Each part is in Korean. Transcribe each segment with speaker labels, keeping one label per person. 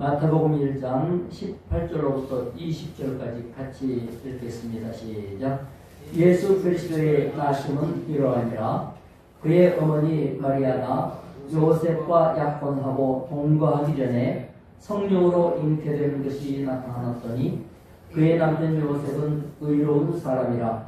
Speaker 1: 마태복음 1장 18절로부터 20절까지 같이 읽겠습니다. 시작. 예수 그리스도의 나심은 이러하니라. 그의 어머니 마리아나 요셉과 약혼하고 동거하기 전에 성령으로 잉태되는 것이 나타났더니 그의 남편 요셉은 의로운 사람이라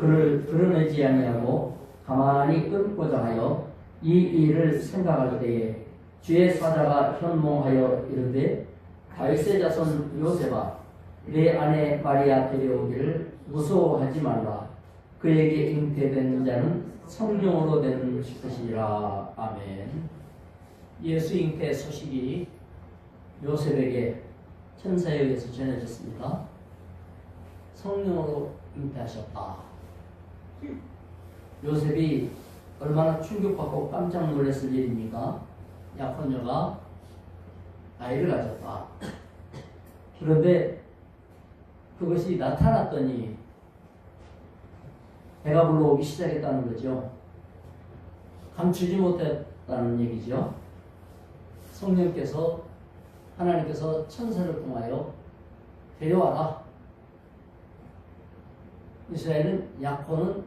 Speaker 1: 그를 드러내지 아니하고 가만히 끊고자 하여 이 일을 생각할 때에 주의 사자가 현몽하여 이르되 다윗의 자손 요셉아 내 아내 마리아 데려오기를 무서워하지 말라. 그에게 잉태된 자는 성령으로 된 것이라. 아멘. 예수 잉태 소식이 요셉에게 천사에 의해서 전해졌습니다. 성령으로 잉태하셨다. 요셉이 얼마나 충격받고 깜짝 놀랐을 일입니까? 약혼녀가 아이를 가졌다. 그런데 그것이 나타났더니 배가 불러오기 시작했다는 거죠. 감추지 못했다는 얘기죠. 성령께서 하나님께서 천사를 통하여 데려와라. 이스라엘은 약혼은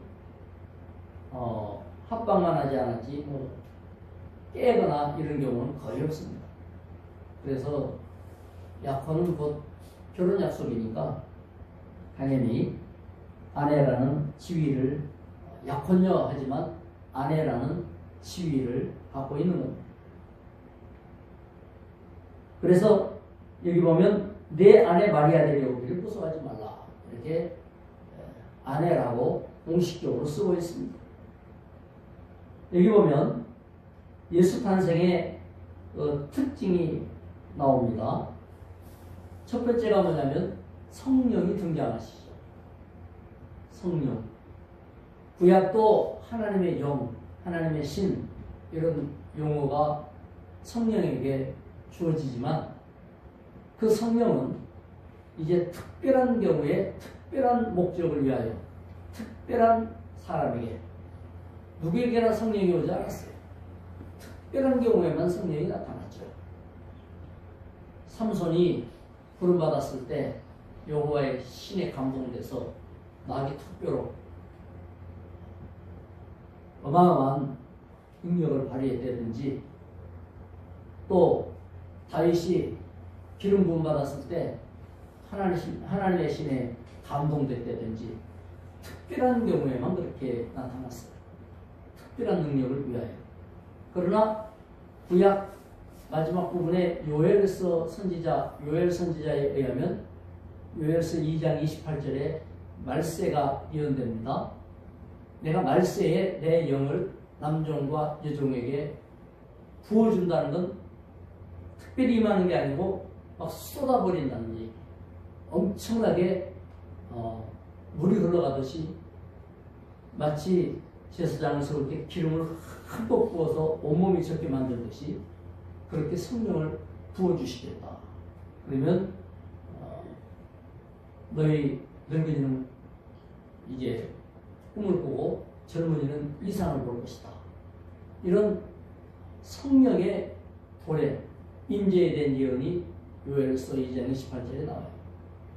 Speaker 1: 어, 합방만 하지 않았지 뭐 깨거나 이런 경우는 거의 없습니다. 그래서 약혼은 곧 결혼 약속이니까 당연히 아내라는 지위를 약혼녀 하지만 아내라는 지위를 갖고 있는 겁니다. 그래서 여기 보면 내 아내 마리아 데려오기를 무서워하지 말라 이렇게 아내라고 공식적으로 쓰고 있습니다. 여기 보면 예수 탄생의 어, 특징이 나옵니다. 첫 번째가 뭐냐면 성령이 등장하시죠. 성령. 구약도 하나님의 영, 하나님의 신 이런 용어가 성령에게 주어지지만 그 성령은 이제 특별한 경우에 특별한 목적을 위하여 특별한 사람에게 누구에게나 성령이 오지 않았어요. 특별한 경우에만 성령이 나타났죠. 삼손이 부름받았을 때 여호와의 신에 감동돼서 나에게 특별로 어마어마한 능력을 발휘했다든지 또 다윗이 기름 부음 받았을 때 하나님, 하나님의 신에 감동됐다든지 특별한 경우에만 그렇게 나타났어요. 특별한 능력을 위하여. 그러나 구약 마지막 부분에 요엘서 선지자 요엘 선지자에 의하면 요엘서 2장 28절에 말세가 예언됩니다. 내가 말세에 내 영을 남종과 여종에게 부어준다는 건 특별히 임하는 게 아니고 막 쏟아버린다는 얘기. 엄청나게 어, 물이 흘러가듯이 마치 제사장에서 그렇게 기름을 흠뻑 부어서 온몸이 적게 만들듯이 그렇게 성령을 부어주시겠다. 그러면 어, 너희 늙은이는 이제 꿈을 꾸고 젊은이는 이상을 볼 것이다. 이런 성령의 도래, 임재에 대한 예언이 요엘서 2장 28절에 나와요.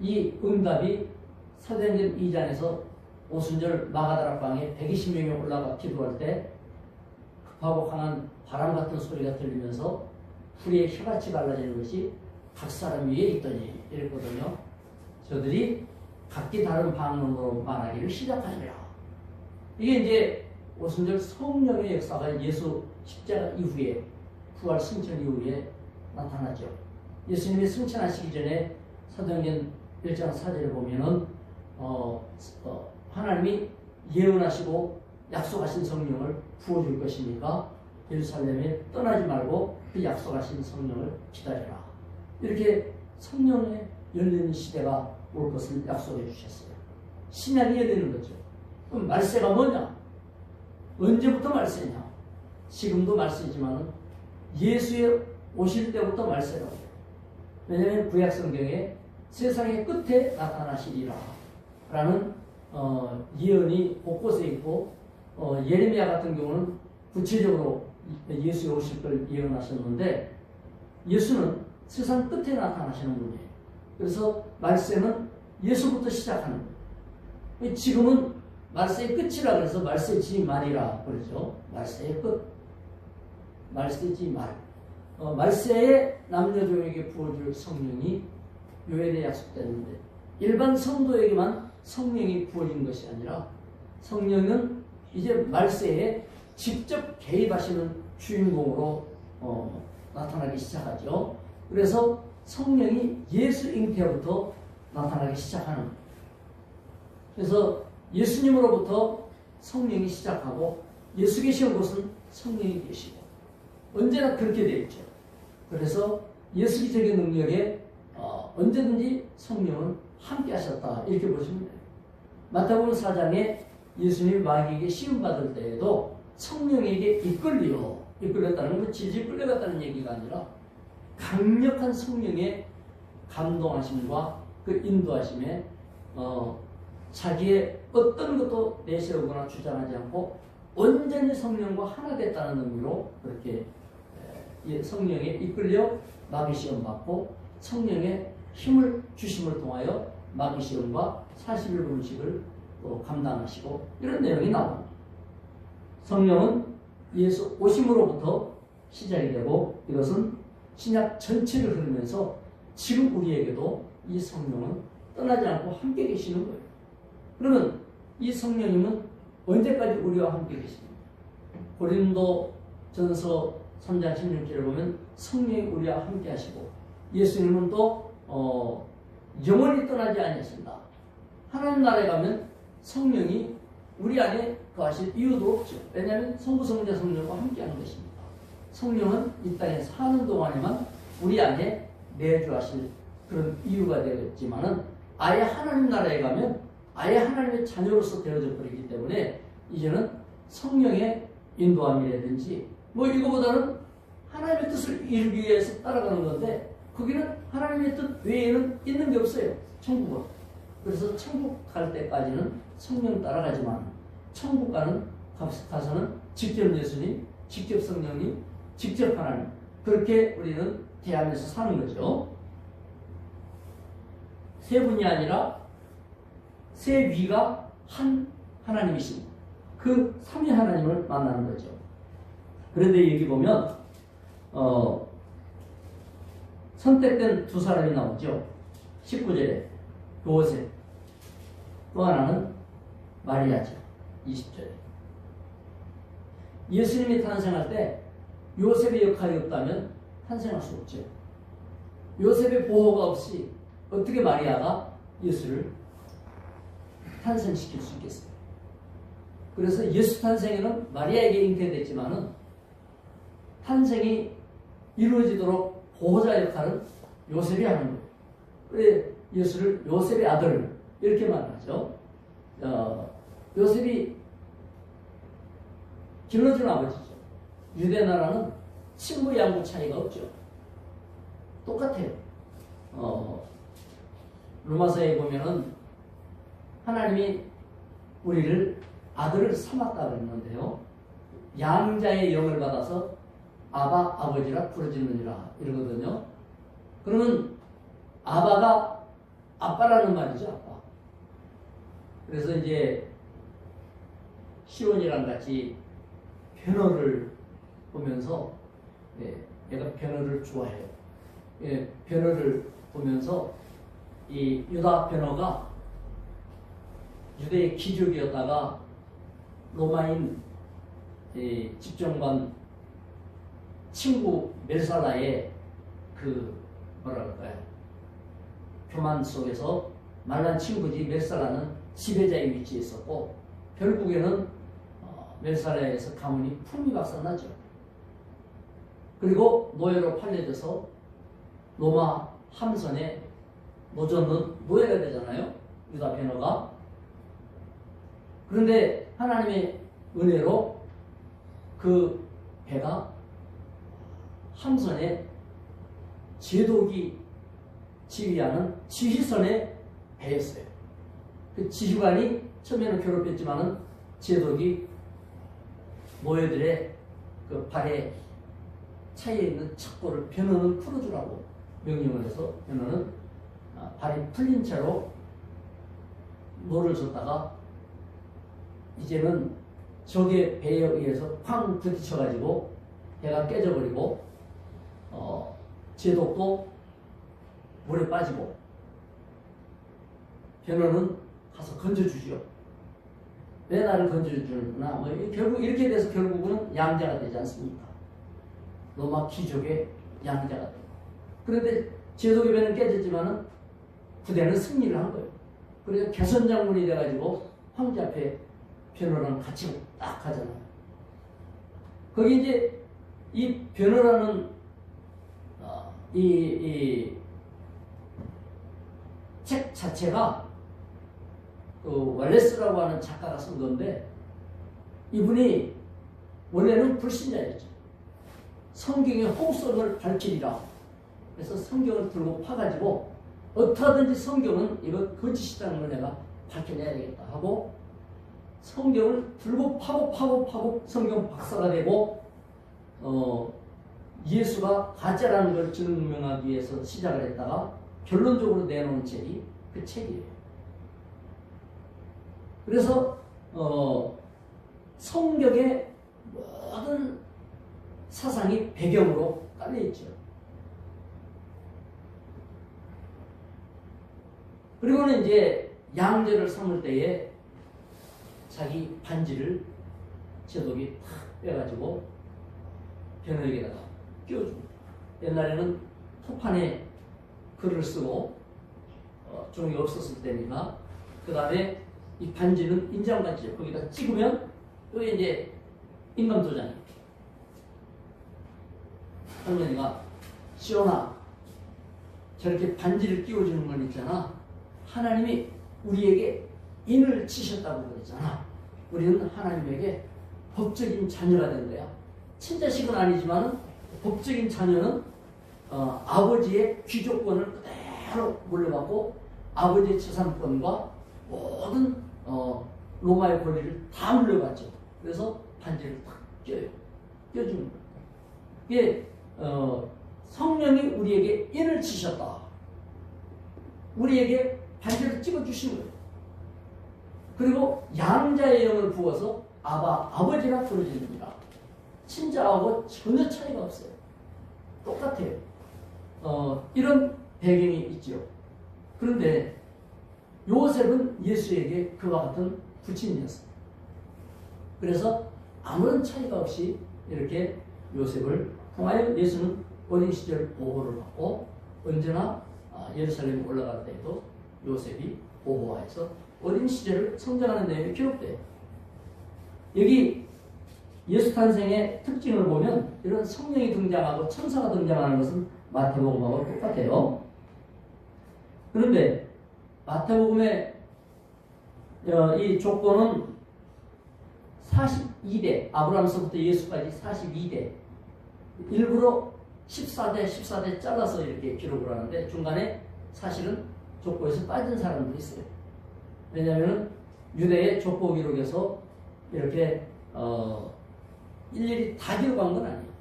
Speaker 1: 이 응답이 사도행전 2장에서 오순절 마가다락방에 120명이 올라가 기도할 때 급하고 강한 바람 같은 소리가 들리면서 풀이 혀같이 갈라지는 것이 각 사람 위에 있더니 이랬거든요. 저들이 각기 다른 방언으로 말하기를 시작하니라. 이게 이제 오순절 성령의 역사가 예수 십자가 이후에 부활 승천 이후에 나타나죠. 예수님이 승천하시기 전에 사도행전 1장 4절에 보면은 어, 어, 하나님이 예언하시고 약속하신 성령을 부어줄 것이니까 예루살렘에 떠나지 말고 그 약속하신 성령을 기다려라. 이렇게 성령의 열리는 시대가 올 것을 약속해 주셨어요. 신약이 열리는 거죠. 그럼 말세가 뭐냐? 언제부터 말세냐? 지금도 말세지만 예수의 오실 때부터 말세라고. 왜냐하면 구약 성경에 세상의 끝에 나타나시리라 라는 어, 예언이 곳곳에 있고 어, 예레미야 같은 경우는 구체적으로 예수의 오실 걸 예언하셨는데 예수는 세상 끝에 나타나시는 분이에요. 그래서 말세는 예수부터 시작하는 거예요. 지금은 말세의 끝이라 그래서 말세지 말이라 그러죠. 말세의 끝. 말세지 말. 어, 말세에 남녀들에게 부어줄 성령이 요엘에 약속됐는데 일반 성도에게만 성령이 부어진 것이 아니라 성령은 이제 말세에 직접 개입하시는 주인공으로 어, 나타나기 시작하죠. 그래서 성령이 예수 잉태부터 나타나기 시작하는. 그래서 예수님으로부터 성령이 시작하고 예수 계신 곳은 성령이 계시고 언제나 그렇게 되어 있죠. 그래서 예수기적인 능력에 어, 언제든지 성령은 함께 하셨다 이렇게 보시면 돼요. 마태복음 4장에 예수님이 마귀에게 시험받을 때에도 성령에게 이끌려 이끌렸다는 건 질질 끌려갔다는 얘기가 아니라 강력한 성령의 감동하심과 그 인도하심에 어, 자기의 어떤 것도 내세우거나 주장하지 않고 온전히 성령과 하나 됐다는 의미로 그렇게 성령에 이끌려 마귀 시험 받고 성령의 힘을 주심을 통하여 마귀 시험과 41분식을 또 감당하시고 이런 내용이 나옵니다. 성령은 예수 오심으로부터 시작이 되고 이것은 신약 전체를 흐르면서 지금 우리에게도 이 성령은 떠나지 않고 함께 계시는 거예요. 그러면 이 성령님은 언제까지 우리와 함께 계십니까? 고린도 전서 3장 16절에 보면 성령이 우리와 함께 하시고 예수님은 또 어, 영원히 떠나지 않으신다. 하나님 나라에 가면 성령이 우리 안에 거하실 이유도 없죠. 왜냐하면 성부 성자 성령과 함께하는 것입니다. 성령은 이 땅에 사는 동안에만 우리 안에 내주하실 그런 이유가 되겠지만은 아예 하나님 나라에 가면 아예 하나님의 자녀로서 되어져 버리기 때문에 이제는 성령의 인도함이라든지 뭐 이거보다는 하나님의 뜻을 이루기 위해서 따라가는 건데 거기는 하나님의 뜻 외에는 있는 게 없어요. 천국은. 그래서 천국 갈 때까지는 성령 따라가지만 천국 가는 가서는 직접 예수님, 직접 성령님, 직접 하나님 그렇게 우리는 대하면서 사는 거죠. 세 분이 아니라 세 위가 한 하나님이십니다. 그 삼위 하나님을 만나는 거죠. 그런데 여기 보면 어, 선택된 두 사람이 나오죠. 19절에 요셉 또 하나는 마리아죠. 20절에 예수님이 탄생할 때 요셉의 역할이 없다면 탄생할 수 없죠. 요셉의 보호가 없이 어떻게 마리아가 예수를 탄생시킬 수 있겠어요? 그래서 예수 탄생에는 마리아에게 잉태됐지만은 탄생이 이루어지도록 보호자 역할은 요셉이 하는 거예요. 그래 예수를 요셉의 아들 이렇게 말하죠. 어, 요셉이 길러준 아버지죠. 유대 나라는 친구 양부 차이가 없죠. 똑같아요. 어, 로마서에 보면은 하나님이 우리를 아들을 삼았다 그랬는데요. 양자의 영을 받아서 아바 아버지라 부르짖느니라 이러거든요. 그러면 아바가 아빠라는 말이죠, 아빠. 그래서 이제 시온이랑 같이 변호를 보면서 예, 얘가 변호를 좋아해요. 예, 변호를 보면서 이 유다 변호가 유대의 기족이었다가 로마인 집정관 친구 멜살라의 그 뭐라 그럴까요? 교만 속에서 말란 친구지 멜살라는 지배자의 위치에 있었고 결국에는 어, 멜살라에서 가문이 풍미박산나죠. 그리고 노예로 팔려져서 로마 함선에 노전은 노예가 되잖아요. 유다 베너가. 그런데 하나님의 은혜로 그 배가 함선에 제독이 지휘하는 지휘선에 배였어요. 그 지휘관이 처음에는 괴롭혔지만은 제독이 노예들의 그 발에 차에 있는 척고를 변호를 풀어주라고 명령을 해서 변호는 아, 발이 풀린 채로 노를 줬다가 이제는 적의 배에 의해서 쾅 부딪혀가지고 배가 깨져버리고 어, 제독도 물에 빠지고 변호는 가서 건져주죠. 왜 나를 건져주나? 뭐 이- 결국 이렇게 돼서 결국은 양자가 되지 않습니까? 로마 귀족의 양자가 되고. 그런데 제독의 배는 깨졌지만은 부대는 승리를 한 거예요. 그래서 개선 장군이 돼가지고 황제 앞에 변호랑 같이 딱 하잖아요. 거기 이제 이 변호라는 어, 이, 이책 자체가 그 왈레스라고 하는 작가가 쓴 건데 이분이 원래는 불신자였죠. 성경의 홍성을 밝히리라. 그래서 성경을 들고 파가지고 어떻게든지 성경은 이거 거짓이라는 걸 내가 밝혀내야 되겠다 하고 성경을 들고 파고 파고 파고 성경 박사가 되고 어 예수가 가짜라는 걸 증명하기 위해서 시작을 했다가 결론적으로 내놓은 책이 그 책이에요. 그래서 어 성경의 모든 사상이 배경으로 깔려 있죠. 그리고는 이제 양제를 삼을 때에 자기 반지를 제독이 탁 빼가지고 변호에게다가 끼워줍니다. 옛날에는 토판에 글을 쓰고 어, 종이 없었을 때니까 그 다음에 이 반지는 인장반지죠. 거기다 찍으면 또 이제 인감도장이 할머니가 시원아 저렇게 반지를 끼워주는 건 있잖아. 하나님이 우리에게 인을 치셨다고 그랬잖아. 우리는 하나님에게 법적인 자녀가 된 거야. 친자식은 아니지만 법적인 자녀는 어, 아버지의 귀족권을 그대로 물려받고 아버지의 재산권과 모든 어, 로마의 권리를 다 물려받죠. 그래서 반지를 탁 껴요. 껴주는 거예요. 이게 어, 성령이 우리에게 인을 치셨다. 우리에게 반지를 찍어주신 거예요. 그리고 양자의 영을 부어서 아바, 아버지라 부르짖습니다. 친자하고 전혀 차이가 없어요. 똑같아요. 어, 이런 배경이 있죠. 그런데 요셉은 예수에게 그와 같은 부친이었습니다. 그래서 아무런 차이가 없이 이렇게 요셉을 통하여 예수는 어린 시절 보호를 받고 언제나 아, 예루살렘에 올라갈 때에도 요셉이 보호하여서 어린 시절을 성장하는 내용이 기록돼요. 여기 예수 탄생의 특징을 보면 이런 성령이 등장하고 천사가 등장하는 것은 마태복음하고 똑같아요. 그런데 마태복음의 어, 이 조건은 42대 아브라함서부터 예수까지 42대 일부러 14대 14대 잘라서 이렇게 기록을 하는데 중간에 사실은 족보에서 빠진 사람도 있어요. 왜냐하면 유대의 족보 기록에서 이렇게 어, 일일이 다 기록한 건 아니에요.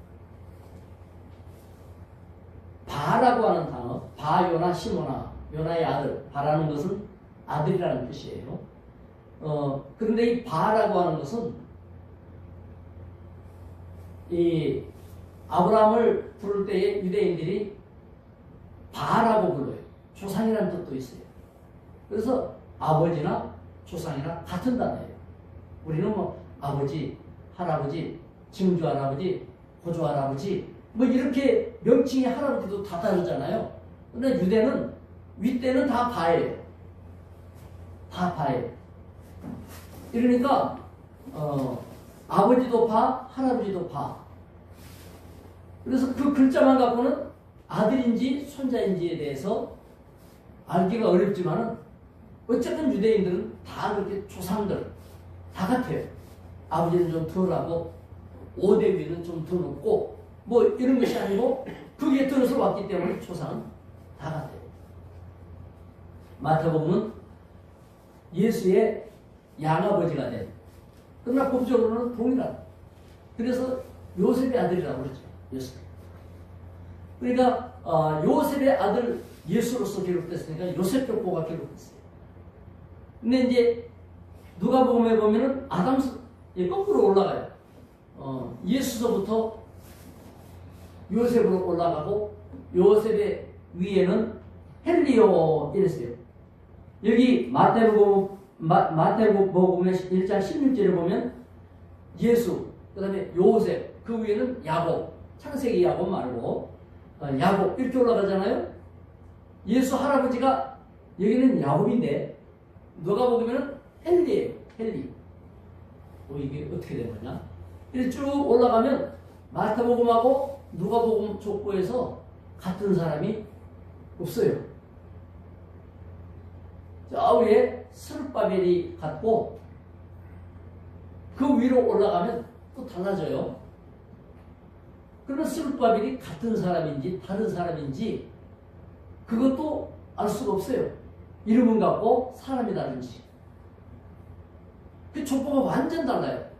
Speaker 1: 바라고 하는 단어, 바요나 시모나, 요나의 아들, 바라는 것은 아들이라는 뜻이에요. 어, 그런데 이 바라고 하는 것은 이 아브라함을 부를 때에 유대인들이 바라고 불러요. 조상이라는 뜻도 있어요. 그래서 아버지나 조상이나 같은 단어예요. 우리는 뭐 아버지, 할아버지, 증조 할아버지, 고조 할아버지 뭐 이렇게 명칭의 할아버지도 다 다르잖아요. 근데 유대는 윗대는 다 바예요. 다 바예요. 이러니까 어, 아버지도 바, 할아버지도 바. 그래서 그 글자만 갖고는 아들인지 손자인지에 대해서 알기가 어렵지만은 어쨌든 유대인들은 다 그렇게 조상들 다 같아요. 아버지는 좀 덜하고 오대 위는 좀 더 높고 뭐 이런 것이 아니고 그게 들어서 왔기 때문에 조상은 다 같아요. 마태복음은 예수의 양아버지가 된 그러나 법적으로는 동일한 그래서 요셉의 아들이라고 그러죠. 요셉. 그러니까 어, 요셉의 아들 예수로서 기록됐으니까 요셉 족보가 기록됐어요. 근데 이제 누가 복음에 보면은 아담 예, 거꾸로 올라가요. 어, 예수서부터 요셉으로 올라가고 요셉의 위에는 헬리오 이랬어요. 여기 마태복음의 1장 16절에 보면 예수 그다음에 요셉 그 위에는 야곱 창세기 야곱 말고 어, 야곱 이렇게 올라가잖아요. 예수 할아버지가 여기는 야곱인데 누가 보면은 헬리예요. 헬리. 어, 이게 어떻게 된 거냐? 쭉 올라가면 마태복음하고 누가복음 족보에서 같은 사람이 없어요. 저 위에 스룹바벨이 같고 그 위로 올라가면 또 달라져요. 그러면 스룹바벨이 같은 사람인지 다른 사람인지 그것도 알 수가 없어요. 이름은 같고 사람이 다른지. 그 족보가 완전 달라요.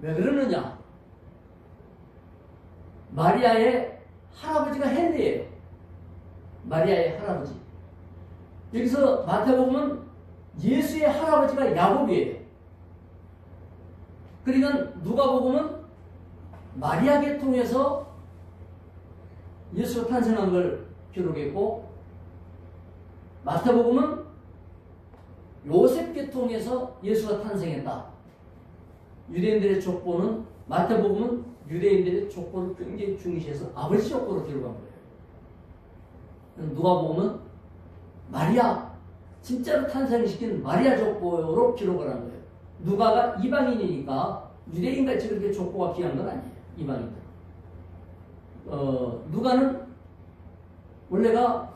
Speaker 1: 왜 그러느냐? 마리아의 할아버지가 헨리예요. 마리아의 할아버지. 여기서 마태복음은 예수의 할아버지가 야곱이에요. 그러니까 누가복음은 마리아 계통에서 예수가 탄생한 걸 기록했고 마태복음은 요셉 계통에서 예수가 탄생했다. 유대인들의 족보는 마태복음은 유대인들의 족보를 굉장히 중시해서 아버지 족보로 기록한 거예요. 누가복음은 마리아 진짜로 탄생시킨 마리아 족보로 기록을 한 거예요. 누가가 이방인이니까 유대인같이 그렇게 족보가 귀한 건 아니에요. 이방인들. 어, 누가는 원래가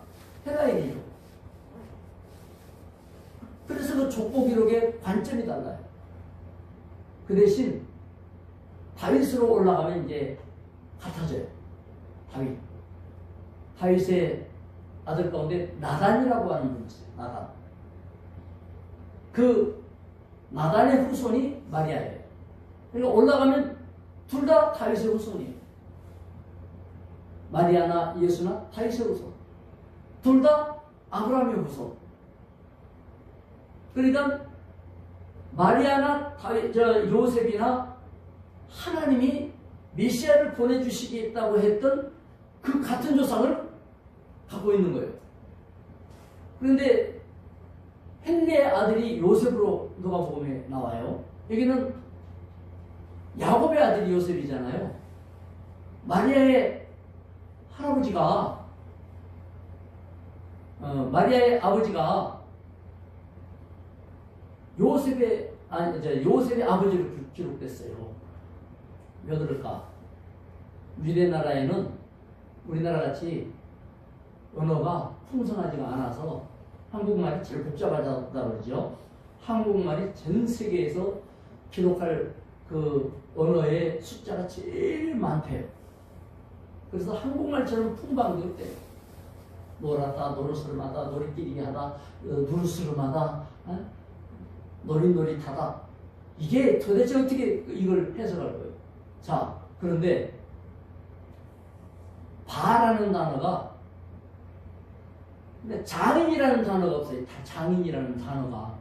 Speaker 1: 헤라인이죠. 그래서 그 족보 기록의 관점이 달라요. 그 대신 다윗으로 올라가면 이제 같아져요. 다윗. 다윗의 아들 가운데 나단이라고 하는 분이 있어요. 나단. 그 나단의 후손이 마리아예요. 그러니까 올라가면 둘 다 다윗의 후손이에요. 마리아나 예수나 다윗의 후손. 둘 다 아브라함의 후손. 그러니까 마리아나 저 요셉이나 하나님이 메시아를 보내주시겠다고 했던 그 같은 조상을 갖고 있는 거예요. 그런데 헨리의 아들이 요셉으로 누가 복음에 나와요. 여기는 야곱의 아들이 요셉이잖아요. 마리아의 할아버지가 어, 마리아의 아버지가 요셉의 아니 저 요셉의 아버지로 기- 기록됐어요. 왜 그럴까? 유대 나라에는 우리나라 같이 언어가 풍성하지가 않아서 한국말이 제일 복잡하다 그러죠. 한국말이 전 세계에서 기록할 그 언어의 숫자가 제일 많대요. 그래서 한국말처럼 풍방도 없대요. 놀았다, 노릇스름하다, 놀이끼리기 하다, 어, 누르스름하다, 어? 노릿노릿하다. 이게 도대체 어떻게 이걸 해석할 거예요? 자, 그런데 바라는 단어가 근데 장인이라는 단어가 없어요. 다 장인이라는 단어가.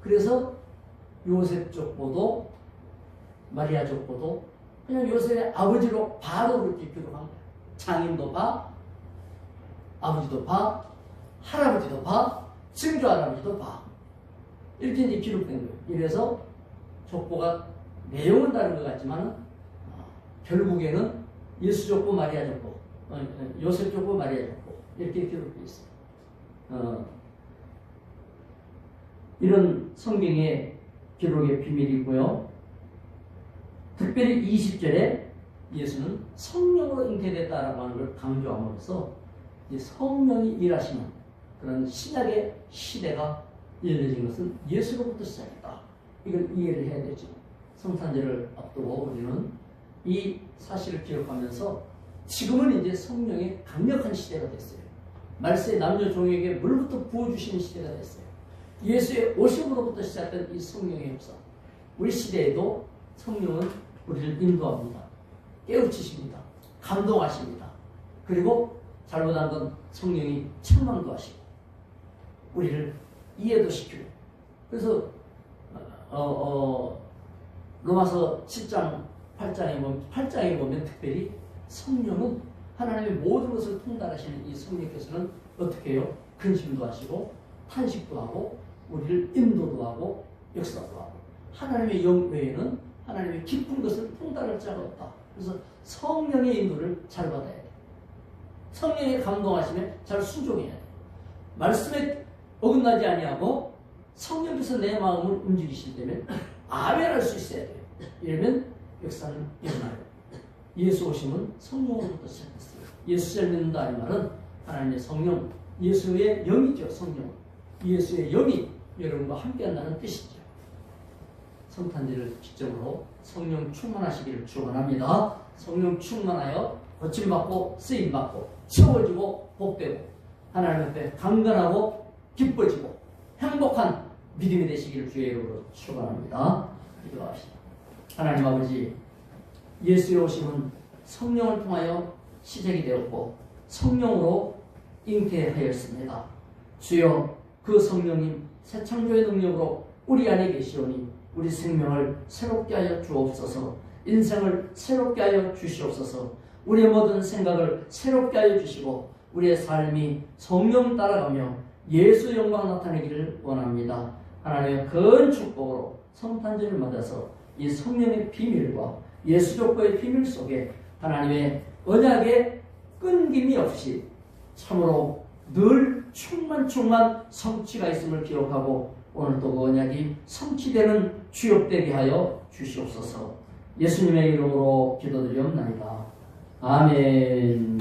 Speaker 1: 그래서 요셉 족보도 마리아 족보도 그냥 요셉의 아버지로 바로 그렇게 기록한 거예요. 장인도 봐, 아버지도 봐, 할아버지도 봐, 증조 할아버지도 봐. 이렇게 이제 기록된 거예요. 이래서 족보가 내용은 다른 것 같지만 어, 결국에는 예수 족보, 마리아 족보, 어, 어, 요셉 족보, 마리아 족보 이렇게 기록되어 있어요. 어, 이런 성경의 기록의 비밀이고요. 특별히 20절에 예수는 성령으로 잉태됐다라고 하는 걸 강조함으로써 성령이 일하시는 그런 신약의 시대가 열려진 것은 예수로부터 시작했다. 이걸 이해를 해야 되죠. 성탄절을 앞두고 우리는 이 사실을 기억하면서 지금은 이제 성령의 강력한 시대가 됐어요. 말세 남녀 종에게 물부터 부어주시는 시대가 됐어요. 예수의 오심으로부터 시작된 이 성령의 역사. 우리 시대에도 성령은 우리를 인도합니다. 깨우치십니다. 감동하십니다. 그리고 잘못한 건 성령이 책망도 하시고 우리를 이해도 시키고 그래서 어, 어, 로마서 7장 8장에 보면 8장에 보면 특별히 성령은 하나님의 모든 것을 통달하시는 이 성령께서는 어떻게 해요? 근심도 하시고 탄식도 하고 우리를 인도도 하고 역사도 하고 하나님의 영 외에는 하나님의 깊은 것을 통달할 자가 없다. 그래서 성령의 인도를 잘 받아야 돼. 성령의 감동하시면 잘 순종해야 돼. 말씀에 어긋나지 아니하고 성령께서 내 마음을 움직이실 때면 아멘할 수 있어야 돼요. 이러면 역사는 일어나요. 예수 오심은 성령으로부터 시작했어요. 예수 잘 믿는다 이 말은 하나님의 성령, 예수의 영이죠. 성령. 예수의 영이 여러분과 함께한다는 뜻이죠. 성탄절을 기점으로 성령 충만하시기를 축원합니다. 성령 충만하여 고침받고 쓰임받고 채워지고 복되고 하나님 앞에 강건하고 기뻐지고 행복한 믿음이 되시기를 주의 이름으로 축원합니다. 기도합시다. 하나님 아버지 예수의 오심은 성령을 통하여 시작이 되었고 성령으로 잉태하였습니다. 주여 그 성령님 새 창조의 능력으로 우리 안에 계시오니 우리 생명을 새롭게 하여 주옵소서 인생을 새롭게 하여 주시옵소서 우리의 모든 생각을 새롭게 하여 주시고 우리의 삶이 성령 따라가며 예수 영광 나타내기를 원합니다. 하나님의 큰 축복으로 성탄절을 맞아서 이 성령의 비밀과 예수 족보의 비밀 속에 하나님의 언약의 끊김이 없이 참으로 늘 충만 충만 성취가 있음을 기록하고 오늘도 그 언약이 성취되는 주역되게 하여 주시옵소서 예수님의 이름으로 기도드리옵나이다. 아멘